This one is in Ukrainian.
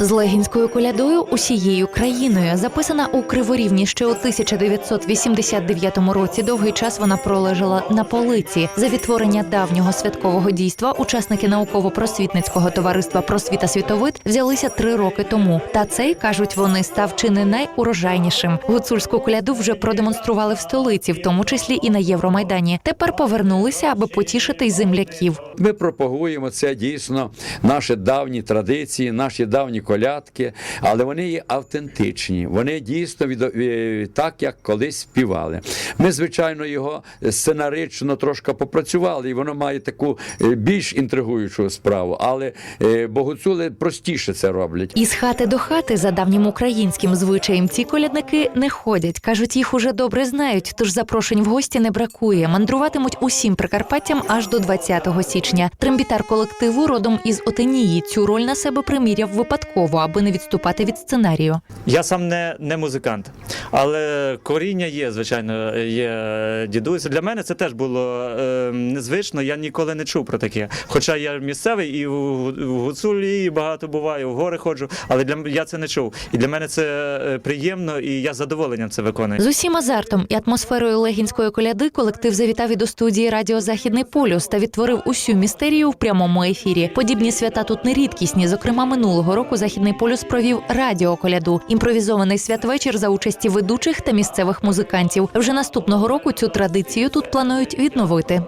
З легінською колядою усією країною записана у Криворівні ще у 1989 році. Довгий час вона пролежала на полиці. За відтворення давнього святкового дійства учасники науково-просвітницького товариства Просвіта Світовид взялися три роки тому. Та цей кажуть вони став чи не найурожайнішим. Гуцульську коляду вже продемонстрували в столиці, в тому числі і на Євромайдані. Тепер повернулися, аби потішити й земляків. Ми пропагуємо це дійсно наші давні традиції, наші давні колядки, але вони є автентичні. Вони дійсно від, е, так, як колись співали. Ми, звичайно, його сценарично трошки попрацювали, і воно має таку е, більш інтригуючу справу. Але е, богуцули простіше це роблять. Із хати до хати за давнім українським звичаєм ці колядники не ходять. кажуть, їх уже добре знають, тож запрошень в гості не бракує. Мандруватимуть усім Прикарпаттям аж до 20 січня. Трембітар колективу родом із Отинії цю роль на себе приміряв випадково, аби не відступати від сценарію. Я сам не, не музикант, але коріння є, звичайно, є дідусь. Для мене це теж було е, незвично. Я ніколи не чув про таке. Хоча я місцевий і в, в Гуцулі багато буваю, в гори ходжу, але для я це не чув. І для мене це е, приємно, і я задоволенням це виконую. З усім азартом і атмосферою легінської коляди колектив завітав і до студії Радіо Західний полюс та відтворив усю містерію в прямому ефірі. Подібні свята тут не рідкісні. Зокрема, минулого року Західний полюс провів радіоколяду, імпровізований святвечір за участі ведучих та місцевих музикантів. Вже наступного року цю традицію тут планують відновити.